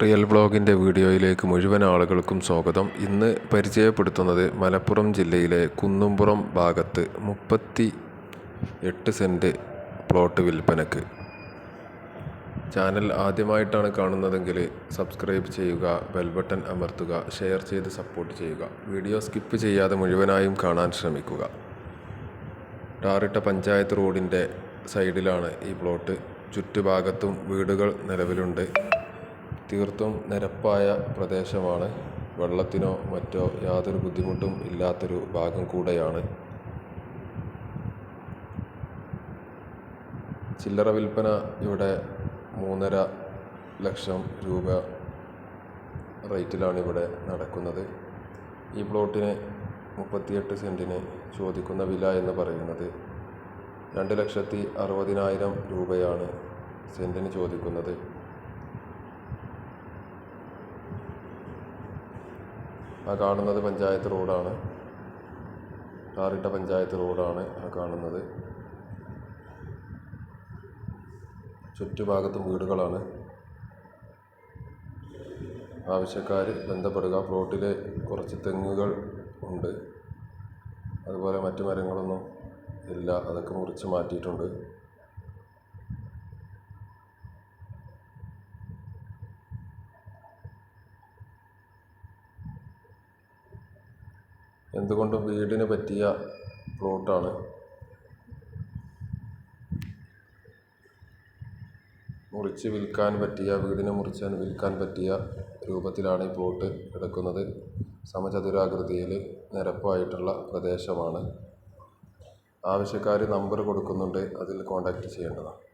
Real ബ്ലോഗിന്റെ വീഡിയോയിലേക്ക് മുഴുവൻ ആളുകൾക്കും സ്വാഗതം. ഇന്ന് പരിചയപ്പെടുത്തുന്നത് മലപ്പുറം ജില്ലയിലെ കുന്നുംപുറം ഭാഗത്ത് മുപ്പത്തി എട്ട് സെന്റ് പ്ലോട്ട് വിൽപ്പനക്ക്. ചാനൽ ആദ്യമായിട്ടാണ് കാണുന്നതെങ്കിൽ സബ്സ്ക്രൈബ് ചെയ്യുക ബെൽ ബട്ടൺ അമർത്തുക ഷെയർ ചെയ്ത് സപ്പോർട്ട് ചെയ്യുക. വീഡിയോ സ്കിപ്പ് ചെയ്യാതെ മുഴുവനായും കാണാൻ ശ്രമിക്കുക. ടാറിട്ട പഞ്ചായത്ത് റോഡിന്റെ സൈഡിലാണ് ഈ പ്ലോട്ട്. ചുറ്റുഭാഗത്തും വീടുകൾ നിലവിലുണ്ട്. തീർത്തും നിരപ്പായ പ്രദേശമാണ്. വെള്ളത്തിനോ മറ്റോ യാതൊരു ബുദ്ധിമുട്ടും ഇല്ലാത്തൊരു ഭാഗം കൂടെയാണ്. ചില്ലറ വിൽപ്പന ഇവിടെ മൂന്നര ലക്ഷം രൂപ റേറ്റിലാണ് ഇവിടെ നടക്കുന്നത്. ഈ പ്ലോട്ടിന് മുപ്പത്തിയെട്ട് സെന്റിന് ചോദിക്കുന്ന വില എന്ന് പറയുന്നത് രണ്ട് ലക്ഷത്തി അറുപതിനായിരം രൂപയാണ് സെന്റിന് ചോദിക്കുന്നത്. ആ കാണുന്നത് പഞ്ചായത്ത് റോഡാണ്. ടാറിട്ട പഞ്ചായത്ത് റോഡാണ് ആ കാണുന്നത്. ചുറ്റുഭാഗത്തും വീടുകളാണ്. ആവശ്യക്കാർ ബന്ധപ്പെടുക. പ്ലോട്ടിൽ കുറച്ച് തെങ്ങുകൾ ഉണ്ട്. അതുപോലെ മറ്റു മരങ്ങളൊന്നും ഇല്ല. അതൊക്കെ മുറിച്ച് മാറ്റിയിട്ടുണ്ട്. എന്തുകൊണ്ടും വീടിന് പറ്റിയ പ്ലോട്ടാണ്? മുറിച്ച് വിൽക്കാൻ പറ്റിയ വീടിനെ മുറിച്ച് വിൽക്കാൻ പറ്റിയ രൂപത്തിലാണ് ഈ പ്ലോട്ട് കിടക്കുന്നത് സമചതുരാകൃതിയിൽ നിരപ്പായിട്ടുള്ള പ്രദേശമാണ്. ആവശ്യക്കാർ നമ്പർ കൊടുക്കുന്നുണ്ട്. അതിൽ കോൺടാക്റ്റ് ചെയ്യേണ്ടതാണ്.